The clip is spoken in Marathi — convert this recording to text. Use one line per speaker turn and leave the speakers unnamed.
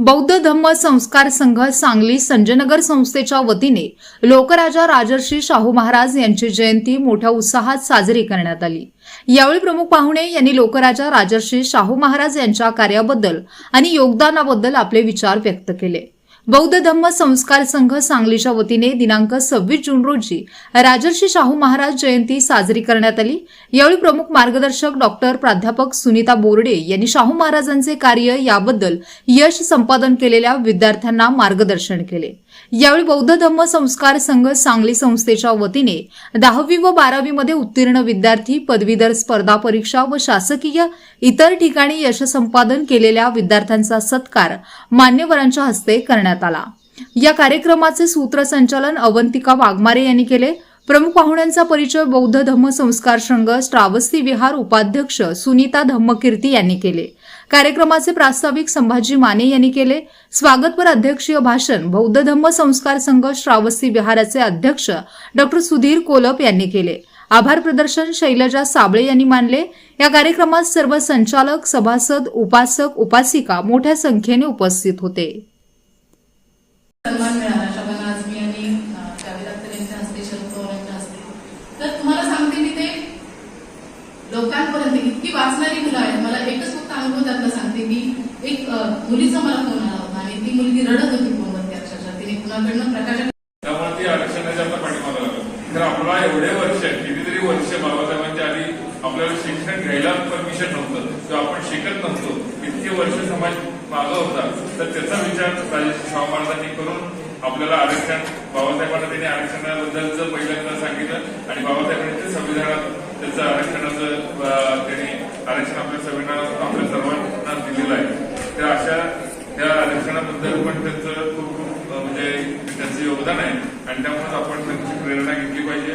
बौद्ध धम्म संस्कार संघ सांगली संजयनगर संस्थेच्या वतीने लोकराजा राजर्षी शाहू महाराज यांची जयंती मोठ्या उत्साहात साजरी करण्यात आली. यावेळी प्रमुख पाहुणे यांनी लोकराजा राजर्षी शाहू महाराज यांच्या कार्याबद्दल आणि योगदानाबद्दल आपले विचार व्यक्त केले. बौद्ध धम्म संस्कार संघ सांगलीच्या वतीने दिनांक सव्वीस जून रोजी राजर्षी शाहू महाराज जयंती साजरी करण्यात आली. यावेळी प्रमुख मार्गदर्शक डॉक्टर प्राध्यापक सुनीता बोर्डे यांनी शाहू महाराजांचे कार्य याबद्दल यश संपादन केलेल्या विद्यार्थ्यांना मार्गदर्शन केले. यावेळी बौद्ध धम्म संस्कार संघ सांगली संस्थेच्या वतीने दहावी व बारावीमध्ये उत्तीर्ण विद्यार्थी पदवीधर स्पर्धा परीक्षा व शासकीय इतर ठिकाणी यश संपादन केलेल्या विद्यार्थ्यांचा सत्कार मान्यवरांच्या हस्ते करण्यात आला. या कार्यक्रमाचे सूत्रसंचालन अवंतिका वाघमारे यांनी केले. प्रमुख पाहुण्यांचा परिचय बौद्ध धम्म संस्कार संघ श्रावस्ती विहार उपाध्यक्ष सुनीता धम्मकीर्ती यांनी केले. कार्यक्रमाचे प्रास्ताविक संभाजी माने यांनी केले. स्वागतपर अध्यक्षीय भाषण बौद्ध धम्म संस्कार संघ श्रावस्ती विहाराचे अध्यक्ष डॉक्टर सुधीर कोलप यांनी केले. आभार प्रदर्शन शैलजा साबळे यांनी मानले. या कार्यक्रमात सर्व संचालक सभासद उपासक उपासिका मोठ्या संख्येने उपस्थित होते.
सन्मान मिळाला शबाना आझमी आणि जावेद अख्तर यांच्या हस्ते शरद पवार यांच्या हस्ते. तर तुम्हाला सांगते मी ते लोकांपर्यंत इतकी वाचणारी मुलं आहेत. मला एकच फक्त अनुभव त्यातला सांगते की एक मुलीचा मला फोन आला होता आणि ती मुलगी रडत होती फोनवरती अक्षरशः. तिने कुणाकडनं प्रकाशन
त्यामुळे ती आरक्षणाच्या आपल्या पाठीमागे तर आपला एवढे वर्ष कितीतरी वर्ष बाबासाहेबांच्या आधी आपल्याला शिक्षण घ्यायला परमिशन नव्हतं. किंवा आपण शिकत नव्हतो इतके वर्ष समाज मागं होता. तर त्याचा विचार राजेश शाहू महाराजांनी करून आपल्याला आरक्षण बाबासाहेबांना त्यांनी आरक्षणाबद्दलचं पहिल्यांदा सांगितलं आणि बाबासाहेबांनी ते संविधानात त्याचं आरक्षणाचं त्यांनी आरक्षण आपल्या संविधानात आपल्या सर्वांना दिलेलं आहे. तर अशा त्या आरक्षणाबद्दल पण त्यांचं खूप खूप म्हणजे त्यांचं योगदान आहे. आणि त्यामुळे आपण त्यांची प्रेरणा घेतली पाहिजे.